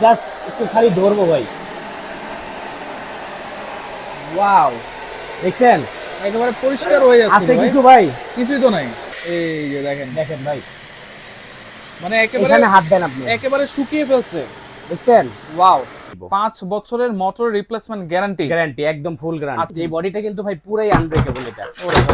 Just একটু খালি ধরবো ভাই। ওয়াও দেখছেন? একেবারে পরিষ্কার হয়ে যাচ্ছে আছে কিছু ভাই? কিছুই তো নাই। এই যে দেখেন। দেখেন ভাই। মানে একেবারে হাত দেন আপনি। একেবারে শুকিয়ে ফেলছে। দেখছেন? ওয়াও পাঁচ বছরের মোটর রিপ্লেসমেন্ট গ্যারান্টি গ্যারান্টি একদম ফুল গ্যারান্টি আচ্ছা। এই বডিটা কিন্তু ভাই পুরাই আনব্রেকেবল এটা।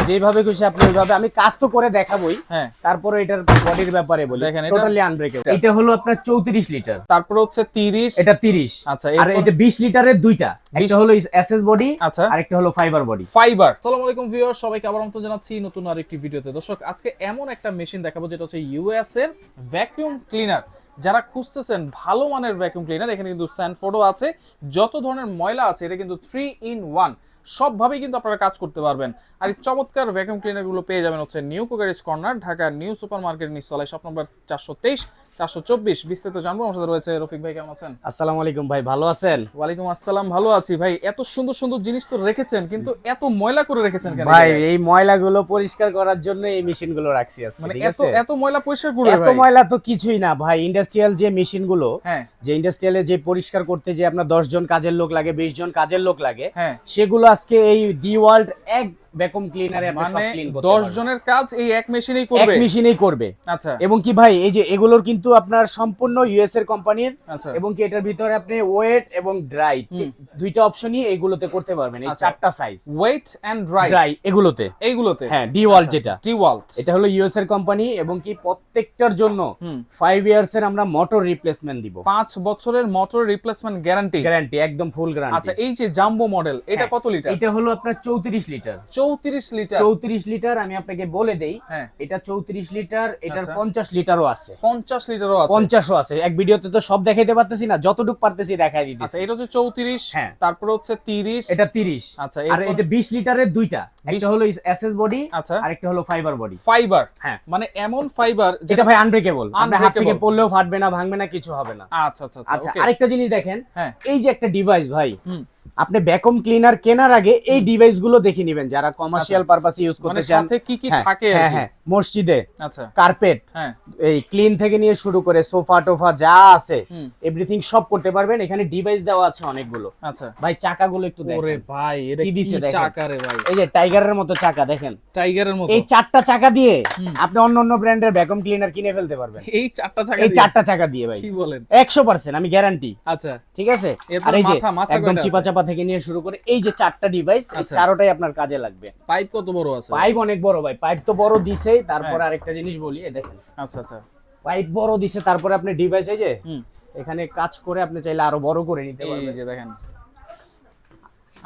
যেভাবে খুশি আপনি ওইভাবে আমি কাজ তো করে দেখাবোই। হ্যাঁ। তারপরে এটার বডির ব্যাপারে বলি। দেখেন, টোটালি আনব্রেকেবল এটা হলো আপনার 34 লিটার তারপরে হচ্ছে তিরিশ। এটা 30 আচ্ছা আর এটা 20 লিটারের দুইটা। 20 একটা হলো এসএস বডি আচ্ছা। আর একটা হলো ফাইবার বডি ফাইবার আসসালামু আলাইকুম ভিউয়ার সবাইকে আবার আমন্ত্রণ জানাচ্ছি নতুন আরেকটি ভিডিওতে। দর্শক আজকে এমন একটা মেশিন দেখাবো যেটা হচ্ছে ইউএস এর ভ্যাকুয়াম ক্লিনার যারা খুঁজতেছেন ভালো মানের ভ্যাকুম ক্লিনার এখানে কিন্তু স্যানফোর্ডও আছে। যত ধরনের ময়লা আছে, এটা কিন্তু থ্রি ইন ওয়ান সবভাবেই কিন্তু আপনারা কাজ করতে পারবেন। আর এই চমৎকার ভ্যাকুয়াম ক্লিনারগুলো পেয়ে যাবেন হচ্ছে new কোকারিস corner Dhaka new super market নিচতলায় শপ নম্বর চারশো তেইশ চারশো চব্বিশ। বিস্তারিত জানব। আমার সাথে রয়েছে রফিক ভাই কেমন আছেন? আসসালামু আলাইকুম ভাই ভালো আছেন? ওয়ালাইকুম আসসালাম ভালো আছি ভাই। এত সুন্দর সুন্দর জিনিস তো রেখেছেন কিন্তু এত ময়লা করে রেখেছেন কেন ভাই এই ময়লাগুলো পরিষ্কার করার জন্য এই মেশিনগুলো রাখছি আজকে মানে এত এত ময়লা পরিষ্কার করবে এত ময়লা তো কিছুই না ভাই ইন্ডাস্ট্রিয়াল যে মেশিনগুলো হ্যাঁ। যে ইন্ডাস্ট্রিয়ালে যে পরিষ্কার করতে যে আপনার দশ জন কাজের লোক লাগে বিশ জন কাজের লোক লাগে হ্যাঁ। সেগুলো আজকে এই ডি ওয়ার্ল্ড এক ভ্যাকুম ক্লিনারে আপনি সব মানে ক্লিন করতে দশ পারবেন। জনের কাজ এই এক মেশিনেই এক মেশিনেই করবে। আচ্ছা। এবং কি ভাই এই যে এগুলোর কিন্তু আপনার সম্পূর্ণ ইউএস এর কোম্পানির আচ্ছা। এবং কি এটার ভিতরে আপনি ওয়েট এবং ড্রাই দুইটা অপশনই এগুলোতে করতে পারবেন এই আচ্ছা। চারটা size wet and dry dry এগুলোতে। এইগুলোতে? হ্যাঁ ডি ওয়ার্ল্ড যেটা। এটা হলো ইউএস এর কোম্পানি এবং কি প্রত্যেকটার জন্য ফাইভ ইয়ার্স এর আমরা মোটর রিপ্লেসমেন্ট দিব। পাঁচ বছরের মোটর রিপ্লেসমেন্ট গ্যারান্টি গ্যারান্টি একদম ফুল গ্যারান্টি আচ্ছা এই যে জাম্বো মডেল এটা হ্যাঁ, কত লিটার এটা হলো আপনার চৌত্রিশ লিটার চৌত্রিশ লিটার। চৌত্রিশ লিটার আমি আপনাকে বলে দেই হ্যাঁ। এটা চৌত্রিশ লিটার এটার আচ্ছা। পঞ্চাশ লিটারও আছে। পঞ্চাশ লিটারও আছে। পঞ্চাশও আছে। এক ভিডিওতে তো সব দেখাইতে পারতেছি না যতটুকু পারতেছি দেখাই আচ্ছা এটা হচ্ছে চৌত্রিশ হ্যাঁ। তারপরে হচ্ছে তিরিশ। এটা তিরিশ। আচ্ছা আর এটা বিশ লিটারের দুইটা। একটা হলো এসএস বডি আচ্ছা। আর একটা হলো ফাইবার বডি। ফাইবার। হ্যাঁ। মানে এমন ফাইবার যেটা ভাই আনব্রেকেবল আপনার হাত থেকে পড়লেও ফাটবে না ভাঙবে না কিছু হবে না। আচ্ছা আচ্ছা আচ্ছা আচ্ছা আরেকটা জিনিস দেখেন হ্যাঁ। এই যে একটা ডিভাইস ভাই আপনি ভ্যাকুম ক্লিনার কেনার আগে এই ডিভাইসগুলো দেখে নেবেন যারা কমার্শিয়াল পারপাস ইউজ মানে করতে চান। কি কি হ্যাঁ, থাকে হ্যাঁ হ্যাঁ। মসজিদে আচ্ছা। কার্পেট হ্যাঁ। এই ক্লিন থেকে নিয়ে শুরু করে সোফা টোফা যা আছে এভরিথিং সব করতে পারবেন। এখানে ডিভাইস দেওয়া আছে অনেকগুলো। আচ্ছা। ভাই চাকাগুলো একটু ওরে ভাই এটা কি দিছে চাকা রে ভাই? এই যে টাইগারের মতো চাকা দেখেন। টাইগারের মতো। এই চারটা চাকা দিয়ে আপনি অন্য অন্য ব্র্যান্ডের ভ্যাকুম ক্লিনার কিনে ফেলতে পারবেন। এই চারটা চাকা এই চারটা চাকা দিয়ে ভাই। কি বলেন? একশো পার্সেন্ট আমি গ্যারান্টি আচ্ছা। ঠিক আছে? আর এই যে একদম চিপা চাপা থেকে নিয়ে শুরু করে এই যে চারটা ডিভাইস এই আচ্ছা। চারোটাই আপনার কাজে লাগবে। পাইপ কত বড় আছে? পাইপ অনেক বড় ভাই পাইপ তো বড় দিছেই। তারপর হ্যাঁ। আরেকটা জিনিস বলি দেখেন। আচ্ছা আচ্ছা। পাইপ বড় দিছে তারপরে আপনি ডিভাইস এই যে এখানে কাজ করে আপনি চাইলে আরও বড় করে নিতে পারবেন। এই যে দেখেন।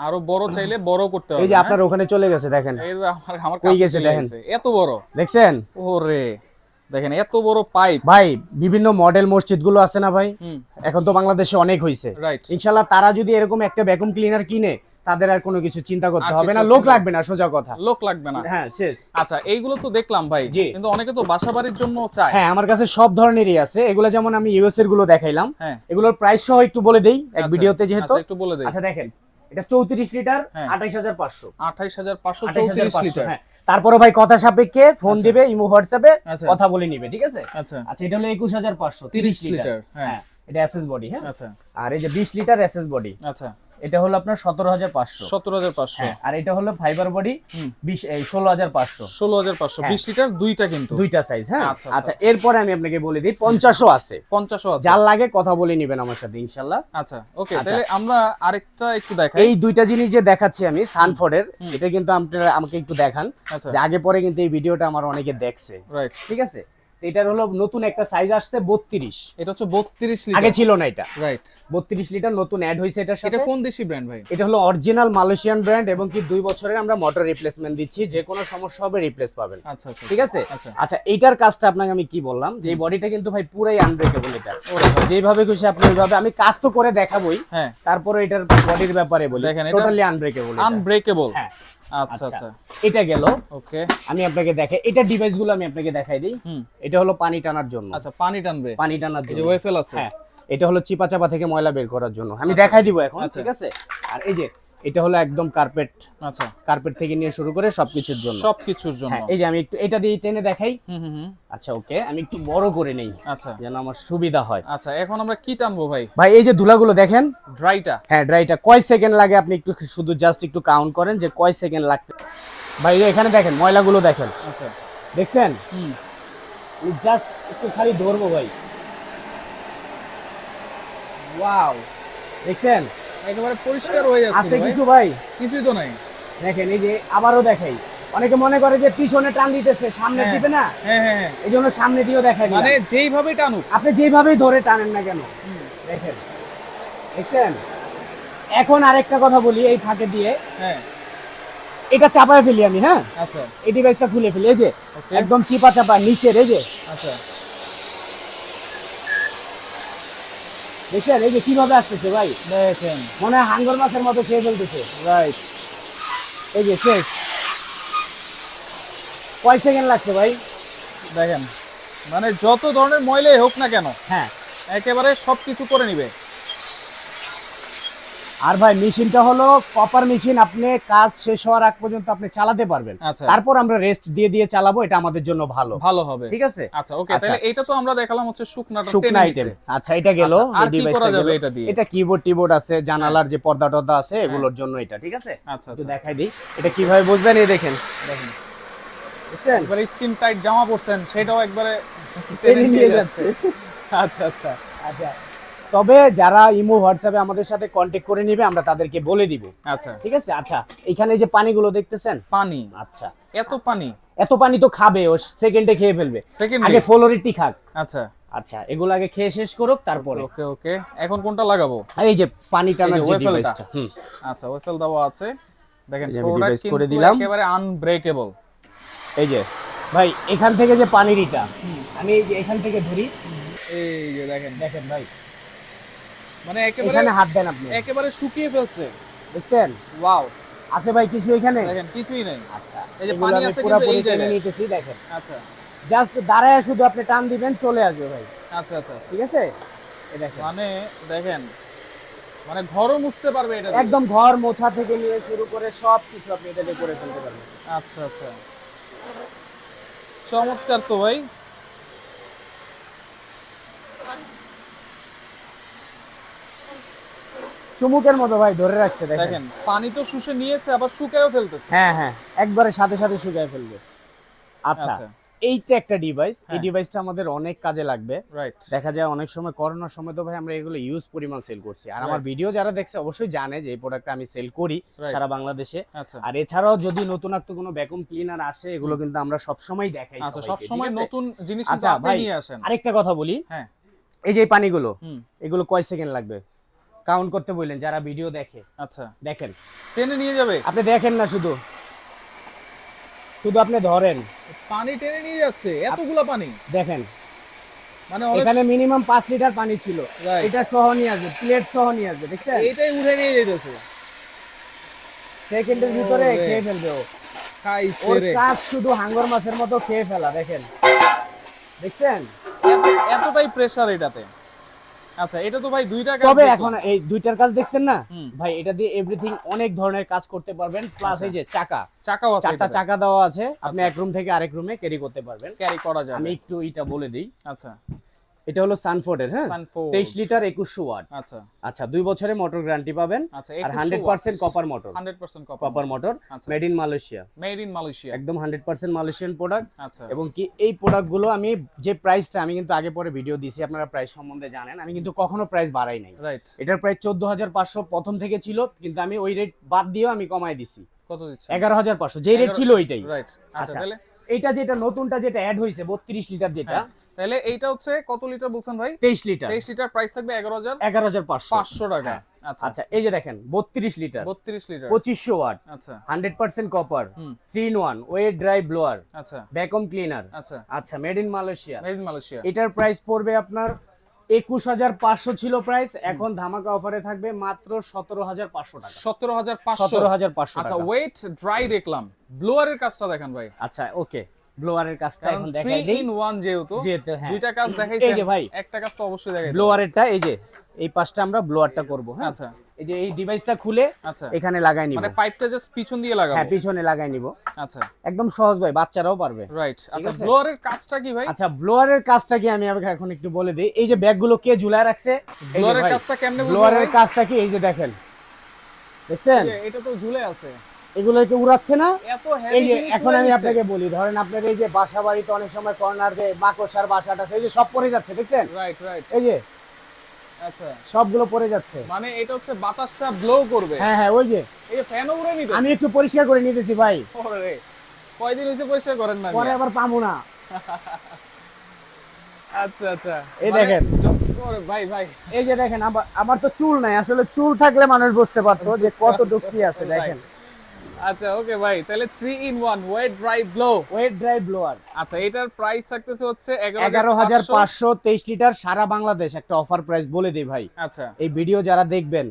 আরও বড় চাইলে বড় করতে হবে এই যে হ্যাঁ? আপনার ওখানে চলে গেছে দেখেন। এই যে আমার আমার কাছে গেছে দেখেন? এত বড়? দেখছেন? ওরে দেখেন এত বড় পাইপ ভাই বিভিন্ন মডেল মসজিদগুলো আছে না ভাই? এখন তো বাংলাদেশে অনেক হয়েছে ইনশাল্লাহ তারা যদি এরকম একটা ভ্যাকুম ক্লিনার কিনে তাদের আর কোনো কিছু চিন্তা করতে হবে না। লোক লাগবে না সোজা কথা। লোক লাগবে না। হ্যাঁ শেষ। আচ্ছা এইগুলো তো দেখলাম ভাই। কিন্তু অনেকে তো বাসা বাড়ির জন্য চায়। হ্যাঁ আমার কাছে সব ধরনেরই আছে। এগুলো যেমন আমি ইউএস এরগুলো দেখাইলাম। হ্যাঁ। এগুলোর প্রাইস সহ একটু বলে দেই এক আচ্ছা, ভিডিওতে যেহেতু। আচ্ছা, একটু বলে দেই। আচ্ছা দেখেন এটা চৌত্রিশ লিটার হ্যাঁ। আঠাইশ হাজার পাঁচশো। আঠাইশ হাজার পাঁচশো আঠাইশ হাজার চৌত্রিশ পাঁচশো লিটার। হ্যাঁ তারপরে ভাই কথা সাপেক্ষে ফোন আচ্ছা। দিবে ইমো হোয়াটসঅ্যাপে আচ্ছা। কথা বলে নিবে ঠিক আছে? আচ্ছা। আচ্ছা এটা হলো একুশ হাজার পাঁচশো 30 তিরিশ লিটার। হ্যাঁ। হ্যাঁ এটা এসএস বডি হ্যাঁ। আচ্ছা। আর এই যে বিশ লিটার এসএস বডি আচ্ছা। এটা হলো আপনার সতেরো হাজার পাঁচশো। সতেরো হাজার পাঁচশো। হ্যাঁ আর এটা হলো ফাইবার বডি বিশ ষোলো হাজার পাঁচশো। ষোলো হাজার পাঁচশো। হ্যাঁ। বিশ লিটার দুইটা কিন্তু। দুইটা সাইজ হ্যাঁ? আচ্ছা, আচ্ছা। আচ্ছা এরপরে আমি আপনাকে বলে দিই পঞ্চাশও আছে। পঞ্চাশও আছে। যার লাগে কথা বলে নিবেন আমার সাথে ইনশাল্লাহ। আচ্ছা ওকে আচ্ছা। তাহলে আমরা আরেকটা একটু দেখাই। এই দুইটা জিনিস যে দেখাচ্ছি আমি সানফোর্ডের এটা কিন্তু আপনারা আমাকে একটু দেখান। যে আগে পরে কিন্তু এই ভিডিওটা আমার অনেকে দেখছে। ঠিক আছে? এটার হলো নতুন একটা সাইজ আসছে বত্রিশ। এটা হচ্ছে বত্রিশ আগে ছিল না এটা। রাইট বত্রিশ লিটার নতুন অ্যাড হয়েছে এটার সাথে। এটা কোন দেশি ব্র্যান্ড ভাই? এটা হলো অরিজিনাল মালয়েশিয়ান ব্র্যান্ড এবং কি দুই বছরের আমরা মোটর রিপ্লেসমেন্ট দিচ্ছি। যে কোনো সমস্যা হবে রিপ্লেস পাবেন। আচ্ছা আচ্ছা ঠিক আছে? আচ্ছা। এটার কাজটা আপনাকে আমি কি বললাম? যে এই বডিটা কিন্তু ভাই পুরাই আনব্রেকেবল এটা। যেভাবে খুশি আপনি ওইভাবে আমি কাজ তো করে দেখাবোই। হ্যাঁ। তারপরে এটার বডির ব্যাপারে বলি। এটা টোটালি আনব্রেকেবল আনব্রেকেবল হ্যাঁ। আচ্ছা আচ্ছা। এটা গেল। ওকে। আমি আপনাকে দেখাই এটা ডিভাইসগুলো আমি আপনাকে দেখাই দিই। হুম। এটা হলো পানি টানার জন্য। আচ্ছা পানি টানবে। পানি টানার এই যে জন্য ওয়েফেল আছে। হ্যাঁ। এটা হলো চিপা চাপা থেকে ময়লা বের করার জন্য। আমি দেখাই দিব এখন আচ্ছা। ঠিক আছে? আর এই যে এটা হলো একদম কার্পেট আচ্ছা। কার্পেট থেকে নিয়ে শুরু করে সবকিছুর জন্য। সবকিছুর জন্য। হ্যাঁ এই যে আমি একটু এটা দিয়ে টেনে দেখাই। আচ্ছা ওকে আমি একটু বড় করে নেই আচ্ছা। যেন আমার সুবিধা হয়। আচ্ছা এখন আমরা কি টানবো ভাই? ভাই এই যে ধুলাগুলো দেখেন। ড্রাইটা হ্যাঁ ড্রাইটা কয় সেকেন্ড লাগে আপনি একটু শুধু জাস্ট একটু কাউন্ট করেন যে কয় সেকেন্ড লাগতে ভাই এখানে দেখেন ময়লাগুলো দেখেন। আচ্ছা। দেখছেন? হুম। জাস্ট একটু খালি ধরবো ভাই। ওয়াও দেখছেন? একেবারে পরিষ্কার হয়ে যাচ্ছে আছে। কিছু ভাই? কিছুই তো নাই। দেখেন এই যে আবারও দেখাই। অনেকে মনে করে যে পিছনে টান দিতেছে সামনে হ্যাঁ। দিবে না? হ্যাঁ হ্যাঁ এই জন্য সামনে দিয়েও মানে যেইভাবে টানুক। আপনি যেভাবেই ধরে টানেন না কেন? দেখেন দেখছেন? এখন আরেকটা কথা বলি এই ফাঁকে দিয়ে। এটা চাপায় ফেলি আমি হ্যাঁ? আচ্ছা। এই ডিভাইসটা খুলে ফেলি। এই যে একদম চিপা চাপা নিচের এই যে। আচ্ছা। দেখছেন? এই যে কীভাবে আসতেছে ভাই? দেখেন। মনে হয় হাঙ্গর মাছের মতো খেয়ে ফেলতেছে। রাইট এই যে শেষ। কয় সেকেন্ড লাগছে ভাই? দেখেন। মানে যত ধরনের ময়লাই হোক না কেন হ্যাঁ। একেবারে সবকিছু করে নিবে। আর ভাই মেশিনটা হলো কপার মেশিন আপনি কাজ শেষ হওয়ার আগ পর্যন্ত আপনি চালাতে পারবেন। আচ্ছা। তারপর আমরা রেস্ট দিয়ে দিয়ে চালাবো এটা আমাদের জন্য ভালো। ভালো হবে। ঠিক আছে? আচ্ছা ওকে আচ্ছা। তাহলে এটা তো আমরা দেখালাম হচ্ছে শুকনাটা শুকনা আইটেম আচ্ছা এটা গেল। আচ্ছা, আর কি করা যাবে এটা দিয়ে? এটা কিবোর্ড টিবোর্ড আছে জানালার যে পর্দা টর্দা আছে এগুলোর জন্য এটা ঠিক আছে? আচ্ছা একটু আচ্ছা দেখাই দিই। এটা কীভাবে বুঝবেন এই দেখেন। দেখেন। বুঝছেন? একবারে স্কিন টাইট জামা পরছেন সেটাও একবারে টেনে নিয়ে যাচ্ছে। আচ্ছা আচ্ছা। আচ্ছা। তবে যারা ইমো হোয়াটসঅ্যাপে আমাদের সাথে কন্ট্যাক্ট করে নিবে আমরা তাদেরকে বলে দিব। আচ্ছা। ঠিক আছে? আচ্ছা এখানে যে পানিগুলো দেখতেছেন? পানি। আচ্ছা। এত পানি? এত পানি তো খাবে ও সেকেন্ডে খেয়ে ফেলবে। সেকেন্ড আগে ফ্লোরিটি খাক। আচ্ছা। আচ্ছা এগুলো আগে খেয়ে শেষ করুক তারপরে। ওকে ওকে। এখন কোনটা লাগাবো? আর এই যে পানি টানার যে ডিভাইসটা হুম। আচ্ছা ওয়েফেল দেওয়া আছে। দেখেন device করে দিলাম। একেবারে আনব্রেকেবল এই যে ভাই এখান থেকে যে পানির ইটা আমি এই যে এখান থেকে ধরি। এই যে দেখেন। দেখেন ভাই। মানে একেবারে এখানে হাত দেন আপনি। একেবারে শুকিয়ে ফেলছে। দেখছেন? ওয়াও। আছে ভাই কিছু এখানে? দেখেন কিছুই নেই। আচ্ছা এই যে পানি আছে কিন্তু এই জায়গায়। নিতেছি দেখেন। আচ্ছা। জাস্ট দাঁড়ায় শুধু আপনি টান দিবেন চলে আসবে ভাই। আচ্ছা আচ্ছা ঠিক আছে? এই দেখেন। মানে দেখেন মানে ঘরও মুছতে পারবে এটা একদম ঘর মোছা থেকে নিয়ে শুরু করে সব কিছু আপনি এটা দিয়ে করে ফেলতে পারবেন। আচ্ছা আচ্ছা। চমৎকার তো ভাই। চুমুকের মতো ভাই ধরে রাখছে দেখেন। পানি তো শুষে নিয়েছে আবার শুকায়ও ফেলতেছে। হ্যাঁ হ্যাঁ একবারে সাথে সাথে শুকায় ফেলবে। আচ্ছা আচ্ছা। এইটা একটা ডিভাইস এই হ্যাঁ। ডিভাইসটা আমাদের অনেক কাজে লাগবে। দেখা যায় অনেক সময় করোনার সময় তো ভাই আমরা এগুলো ইউজ পরিমাণ সেল করছি। আর আমার ভিডিও যারা দেখছে অবশ্যই জানে যে এই প্রোডাক্টটা আমি সেল করি সারা বাংলাদেশে। আচ্ছা। আর এছাড়াও যদি নতুনত্ব কোনো ভ্যাকুম ক্লিনার আসে এগুলো কিন্তু আমরা সবসময় দেখাই আচ্ছা সব সময় নতুন জিনিস আচ্ছা, আপনি নিয়ে আসেন। আরেকটা কথা বলি। হ্যাঁ। এই যে পানিগুলো এগুলো কয় সেকেন্ড লাগবে? কাউন্ট করতে বললেন যারা ভিডিও দেখে। আচ্ছা। দেখেন। টেনে নিয়ে যাবে? আপনি দেখেন না শুধু। শুধু আপনি ধরেন। পানি টেনে নিয়ে যাচ্ছে এতগুলো পানি? দেখেন। মানে এখানে মিনিমাম পাঁচ লিটার পানি ছিল। এটা সহ নিয়ে আসবে প্লেট সহ নিয়ে আসবে দেখছেন? এইটাই উঠে নিয়ে যেতেছে। সেকেন্ডের ভিতরে খেয়ে ফেলবে ও। খাইছে ওর রে। কাজ শুধু হাঙ্গর মাছের মতো খেয়ে ফেলা দেখেন। দেখছেন? এতটাই প্রেসার এটাতে। আচ্ছা এটা তো ভাই দুইটা কাজ তবে এখন এই দুইটার কাজ দেখছেন না। ভাই এটা দিয়ে এভরিথিং অনেক ধরনের কাজ করতে পারবেন প্লাস আচ্ছা। এই যে চাকা। চাকাও আছে চারটা চাকা দেওয়া আছে আপনি আচ্ছা। এক রুম থেকে আরেক রুমে ক্যারি করতে পারবেন। ক্যারি করা যাবে। আমি একটু এটা বলে দিই। আচ্ছা। এটা হলো সানফোর্ডের হ্যাঁ। তেইশ লিটার একুশশো ওয়াট। আচ্ছা। আচ্ছা দুই বছরের মোটর গ্যারান্টি পাবেন। আচ্ছা আর hundred percent copper motor. 100% copper copper motor. Made in Malaysia made in Malaysia একদম হান্ড্রেড পার্সেন্ট মালয়েশিয়ান প্রোডাক্ট আচ্ছা। এবং কি এই প্রোডাক্টগুলো আমি যে প্রাইসটা আমি কিন্তু আগে পরে ভিডিও দিছি আপনারা প্রাইস সম্বন্ধে জানেন। আমি কিন্তু কখনো প্রাইস বাড়াই নাই। রাইট এটার প্রাইস চোদ্দ হাজার পাঁচশো প্রথম থেকে ছিল কিন্তু আমি ওই রেট বাদ দিয়েও আমি কমাই দিছি। কত দিচ্ছে এগারো হাজার পাঁচশো। যেই রেট ছিল ওইটাই। রাইট আচ্ছা আচ্ছা। তাহলে? এইটা যেটা নতুনটা যেটা অ্যাড হয়েছে বত্রিশ লিটার যেটা হ্যাঁ, তাহলে এইটা হচ্ছে কত লিটার বলছেন ভাই? তেইশ লিটার। 23 লিটার প্রাইস থাকবে 11500 এগারো হাজার পাঁচশো। 500 টাকা। আচ্ছা। আচ্ছা এই যে দেখেন বত্রিশ লিটার। 32 লিটার। পঁচিশশো ওয়াট। আচ্ছা। Hundred percent copper three in one wet dry blower আচ্ছা। ভ্যাকুম ক্লিনার আচ্ছা। আচ্ছা made in Malaysia made in Malaysia এটার প্রাইস পড়বে আপনার একুশ হাজার পাঁচশো ছিল প্রাইস এখন ধামাকা অফারে থাকবে মাত্র সতেরো হাজার পাঁচশো টাকা। 17500 সতেরো হাজার পাঁচশো আচ্ছা ওয়েট ড্রাই দেখলাম। ব্লোয়ারের কাজটা দেখেন ভাই। আচ্ছা ওকে ব্লোয়ারের কাজটা এখন দেখাই দেই। ইন 1 যেহেতু হ্যাঁ। দুইটা কাজ দেখাইছেন এই যে ভাই একটা কাজ তো অবশ্যই দেখাই। ব্লোয়ারেরটা এই যে এই পাশটা আমরা ব্লোয়ারটা করব হ্যাঁ? আচ্ছা। এই যে এই ডিভাইসটা খুলে আচ্ছা। এখানে লাগাই নিব। মানে পাইপটা জাস্ট পিছন দিয়ে লাগাবো? হ্যাঁ পিছনে লাগাই নিব। আচ্ছা। একদম সহজ ভাই বাচ্চারাও পারবে। রাইট আচ্ছা ব্লোয়ারের কাজটা কি ভাই? আচ্ছা ব্লোয়ারের কাজটা কি আমি আপনাকে এখন একটু বলে দিই। এই যে ব্যাগগুলো কে ঝুলায় রাখছে? ব্লোয়ারের কাজটা কেমনে ব্লোয়ারের কাজটা কি? এই যে দেখেন। দেখছেন? এটা তো ঝুলে আছে। উড়াচ্ছে না। এই যে এখন আমি আপনাকে বলি ধরেন আপনার এই যে বাসা বাড়িতে অনেক সময় কর্নার যে মাকড়সার বাসাটা যে সব পড়ে যাচ্ছে দেখছেন? রাইট রাইট এই যে আচ্ছা। সবগুলো পড়ে যাচ্ছে। মানে এটা হচ্ছে বাতাসটা ব্লো করবে। হ্যাঁ হ্যাঁ ওই যে। এই যে ফ্যানও উড়ে নিতে আমি একটু পরিষ্কার করে নিতেছি ভাই। ওরে কয়দিন হইছে পরিষ্কার করেন না পরে আবার পাবো না। আচ্ছা আচ্ছা। এই মানে দেখেন। ভাই ভাই। এই যে দেখেন আমার আমার তো চুল নাই আসলে চুল থাকলে মানুষ বুঝতে পারতো যে কত কি আছে দেখেন। আচ্ছা ওকে ভাই তাহলে 3 in 1 wet dry blow wet dry blower আচ্ছা এটার প্রাইস থাকতেছে হচ্ছে এগারো হাজার পাঁচশো তেইশ লিটার সারা বাংলাদেশ একটা অফার প্রাইস বলে দিই ভাই। আচ্ছা। এই ভিডিও যারা দেখবেন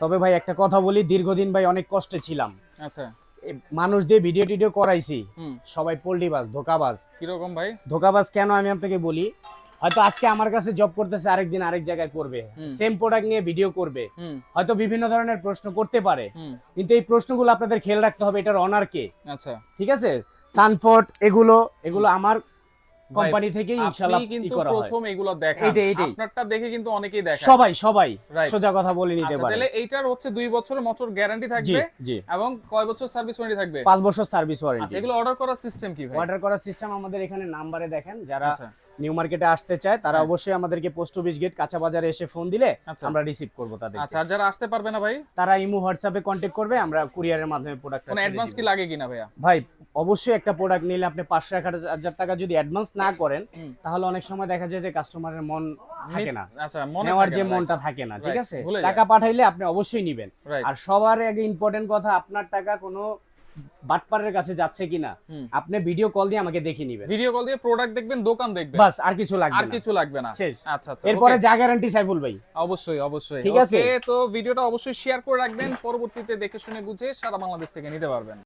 তবে ভাই একটা কথা বলি দীর্ঘদিন ভাই অনেক কষ্টে ছিলাম। আচ্ছা। মানুষ দিয়ে ভিডিও টিডিও করাইছি সবাই পোল্ট্রিবাজ ধোকাবাজ কীরকম ভাই? ধোকাবাজ কেন আমি আপনাকে বলি? হয়তো আজকে আমার কাছে জব করতেছে আরেকদিন আরেক জায়গায় করবে। সেম প্রোডাক্ট নিয়ে ভিডিও করবে। হয়তো বিভিন্ন ধরনের প্রশ্ন করতে পারে। কিন্তু এই প্রশ্নগুলো আপনাদের খেয়াল রাখতে হবে এটার অনার কে? আচ্ছা। ঠিক আছে? সানফোর্ট এগুলো এগুলো আমার কোম্পানি থেকেই ইনশাআল্লাহ কিন্তু প্রথম এগুলো দেখান। এইটাই। আপনারটা দেখে কিন্তু অনেকেই দেখে সবাই সবাই সোজা কথা বলে নিতে আচ্ছা পারে। তাহলে এইটার হচ্ছে দুই বছরের মোটর গ্যারান্টি থাকবে এবং কয় বছর সার্ভিস ওয়ারেন্টি থাকবে? পাঁচ বছর সার্ভিস ওয়ারেন্টি আচ্ছা এগুলো অর্ডার করার সিস্টেম কি ভাই? অর্ডার করার সিস্টেম আমাদের এখানে নাম্বারে দেখেন যারা আচ্ছা। নিউ মার্কেটে আসতে চায় তারা হ্যাঁ। অবশ্যই আমাদেরকে পোস্ট অফিস গেট কাঁচা বাজারে এসে ফোন দিলে আচ্ছা। আমরা রিসিভ করব তাদের আচ্ছা আর যারা আসতে পারবে না ভাই? তারা ইমো হোয়াটসঅ্যাপে কন্ট্যাক্ট করবে আমরা কুরিয়ারের মাধ্যমে প্রোডাক্ট কোনো অ্যাডভান্স কি লাগে কিনা ভাইয়া? ভাই অবশ্যই একটা প্রোডাক্ট নিলে আপনি পাঁচশো এক হাজার টাকা যদি অ্যাডভান্স না করেন তাহলে অনেক সময় দেখা যায় যে কাস্টমারের মন থাকে না আচ্ছা নেওয়ার যে মনটা থাকে না ঠিক আছে? টাকা পাঠাইলে আপনি অবশ্যই নিবেন। আর সবার আগে ইম্পর্টেন্ট কথা আপনার টাকা কোনো বাটপারের কাছে যাচ্ছে কিনা আপনি ভিডিও কল দিয়ে আমাকে দেখিয়ে নিবেন। ভিডিও কল দিয়ে প্রোডাক্ট দেখবেন দোকান দেখবেন। বাস আর কিছু লাগবে আর কিছু লাগবে না। শেষ। আচ্ছা আচ্ছা এরপরে যা গ্যারান্টি সাইফুল ভাই। অবশ্যই অবশ্যই। ঠিক আছে? তো ভিডিওটা অবশ্যই শেয়ার করে রাখবেন পরবর্তীতে দেখে শুনে বুঝে সারা বাংলাদেশ থেকে নিতে পারবেন।